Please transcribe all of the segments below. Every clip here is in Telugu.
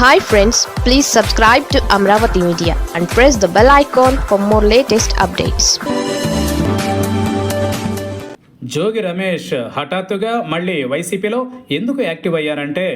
Hi friends please subscribe to Amaravati media and press the bell icon for more latest updates Jogi Ramesh హఠాత్తుగా మళ్ళీ వైసీపీలో ఎందుకు యాక్టివ్ అయ్యారంటే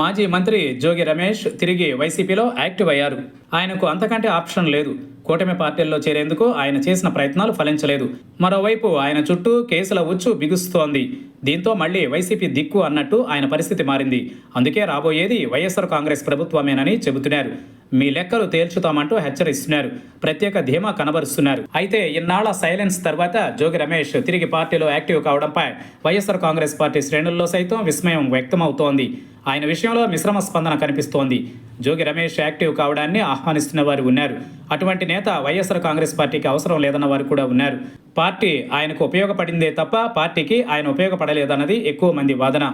మాజీ మంత్రి జోగి రమేష్ తిరిగి వైసీపీలో యాక్టివ్ అయ్యారు. ఆయనకు అంతకంటే ఆప్షన్ లేదు. కూటమి పార్టీల్లో చేరేందుకు ఆయన చేసిన ప్రయత్నాలు ఫలించలేదు. మరోవైపు ఆయన చుట్టూ కేసుల ఉచ్చు బిగుస్తోంది. దీంతో మళ్ళీ వైసీపీ దిక్కు అన్నట్టు ఆయన పరిస్థితి మారింది. అందుకే రాబోయేది వైఎస్ఆర్ కాంగ్రెస్ ప్రభుత్వమేనని చెబుతున్నారు. మీ లెక్కలు తేల్చుతామంటూ హెచ్చరిస్తున్నారు. ప్రత్యేక ధీమా కనబరుస్తున్నారు. అయితే ఇన్నాళ్ళ సైలెన్స్ తర్వాత జోగి రమేష్ తిరిగి పార్టీలో యాక్టివ్ కావడంపై వైఎస్ఆర్ కాంగ్రెస్ పార్టీ శ్రేణుల్లో సైతం విస్మయం వ్యక్తమవుతోంది. ఆయన విషయంలో మిశ్రమ స్పందన కనిపిస్తోంది. జోగి రమేష్ యాక్టివ్ కావడాన్ని ఆహ్వానిస్తున్న వారు ఉన్నారు. అటువంటి నేత వైఎస్ఆర్ కాంగ్రెస్ పార్టీకి అవసరం లేదన్న వారు కూడా ఉన్నారు. పార్టీ ఆయనకు ఉపయోగపడిందే తప్ప పార్టీకి ఆయన ఉపయోగపడలేదన్నది ఎక్కువ మంది వాదన.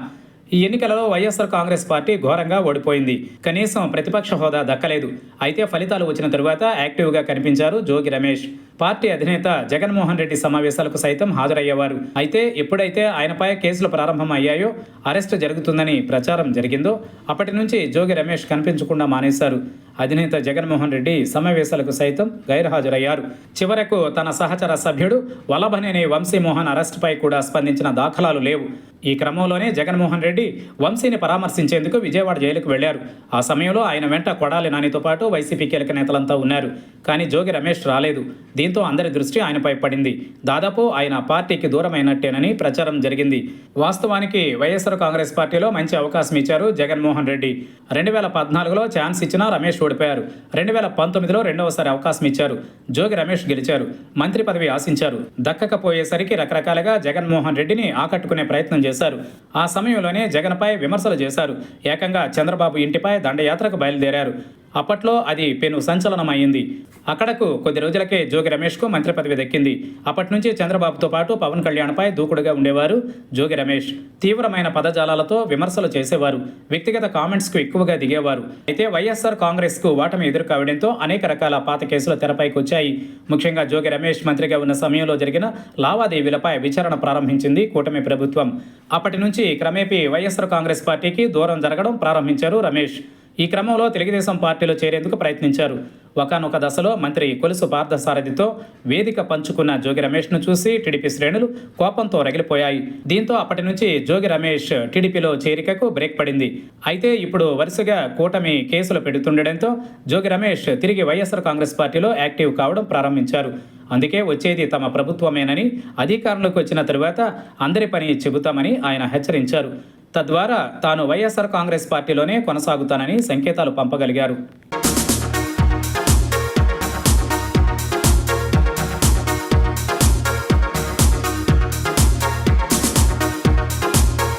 ఈ ఎన్నికలలో వైఎస్ఆర్ కాంగ్రెస్ పార్టీ ఘోరంగా ఓడిపోయింది. కనీసం ప్రతిపక్ష హోదా దక్కలేదు. అయితే ఫలితాలు వచ్చిన తరువాత యాక్టివ్గా కనిపించారు జోగి రమేష్. పార్టీ అధినేత జగన్మోహన్ రెడ్డి సమావేశాలకు సైతం హాజరయ్యేవారు. అయితే ఎప్పుడైతే ఆయనపై కేసులు ప్రారంభం అయ్యాయో అరెస్ట్ జరుగుతుందని ప్రచారం జరిగిందో అప్పటి నుంచి జోగి రమేష్ కనిపించకుండా మానేశారు. అధినేత జగన్మోహన్ రెడ్డి సమావేశాలకు సైతం గైర్హాజరయ్యారు. చివరకు తన సహచర సభ్యుడు వల్లభనేని వంశీమోహన్ అరెస్టుపై కూడా స్పందించిన దాఖలాలు లేవు. ఈ క్రమంలోనే జగన్మోహన్ రెడ్డి వంశీని పరామర్శించేందుకు విజయవాడ జైలుకు వెళ్ళారు. ఆ సమయంలో ఆయన వెంట కొడాలి నానితో పాటు వైసీపీ కీలక నేతలంతా ఉన్నారు. కానీ జోగి రమేష్ రాలేదు. దీంతో అందరి దృష్టి ఆయనపై పడింది. దాదాపు ఆయన పార్టీకి దూరమైనట్టేనని ప్రచారం జరిగింది. వాస్తవానికి వైఎస్ఆర్ కాంగ్రెస్ పార్టీలో మంచి అవకాశం ఇచ్చారు జగన్మోహన్ రెడ్డి. రెండు వేల పద్నాలుగులో ఛాన్స్ ఇచ్చినా రమేష్ ఓడిపోయారు. రెండు వేల పంతొమ్మిదిలో రెండవసారి అవకాశం ఇచ్చారు. జోగి రమేష్ గెలిచారు. మంత్రి పదవి ఆశించారు. దక్కకపోయేసరికి రకరకాలుగా జగన్మోహన్ రెడ్డిని ఆకట్టుకునే ప్రయత్నం చేశారు. ఆ సమయంలోనే జగన్పై విమర్శలు చేశారు. ఏకంగా చంద్రబాబు ఇంటిపై దండయాత్రకు బయలుదేరారు. అప్పట్లో అది పెను సంచలనం అయింది అక్కడకు కొద్ది రోజులకే జోగి రమేష్కు మంత్రి పదవి దక్కింది. అప్పటి నుంచి చంద్రబాబుతో పాటు పవన్ కళ్యాణ్పై దూకుడుగా ఉండేవారు జోగి రమేష్. తీవ్రమైన పదజాలాలతో విమర్శలు చేసేవారు. వ్యక్తిగత కామెంట్స్కు ఎక్కువగా దిగేవారు. అయితే వైఎస్ఆర్ కాంగ్రెస్కు ఓటమి ఎదురు కావడంతో అనేక రకాల పాత కేసులు తెరపైకి వచ్చాయి. ముఖ్యంగా జోగి రమేష్ మంత్రిగా ఉన్న సమయంలో జరిగిన లావాదేవీలపై విచారణ ప్రారంభించింది కూటమి ప్రభుత్వం. అప్పటి నుంచి క్రమేపీ వైఎస్ఆర్ కాంగ్రెస్ పార్టీకి దూరం జరగడం ప్రారంభించారు రమేష్. ఈ క్రమంలో తెలుగుదేశం పార్టీలో చేరేందుకు ప్రయత్నించారు. ఒకనొక దశలో మంత్రి కొలుసు పార్థసారథితో వేదిక పంచుకున్న జోగి రమేష్ను చూసి టీడీపీ శ్రేణులు కోపంతో రగిలిపోయాయి. దీంతో అప్పటి నుంచి జోగి రమేష్ టీడీపీలో చేరికకు బ్రేక్ పడింది. అయితే ఇప్పుడు వరుసగా కూటమి కేసులు పెడుతుండటంతో జోగి రమేష్ తిరిగి వైఎస్ఆర్ కాంగ్రెస్ పార్టీలో యాక్టివ్ కావడం ప్రారంభించారు. అందుకే వచ్చేది తమ ప్రభుత్వమేనని అధికారంలోకి వచ్చిన తరువాత అందరి పని చెబుతామని ఆయన హెచ్చరించారు. తద్వారా తాను వైఎస్ఆర్ కాంగ్రెస్ పార్టీలోనే కొనసాగుతానని సంకేతాలు పంపగలిగారు.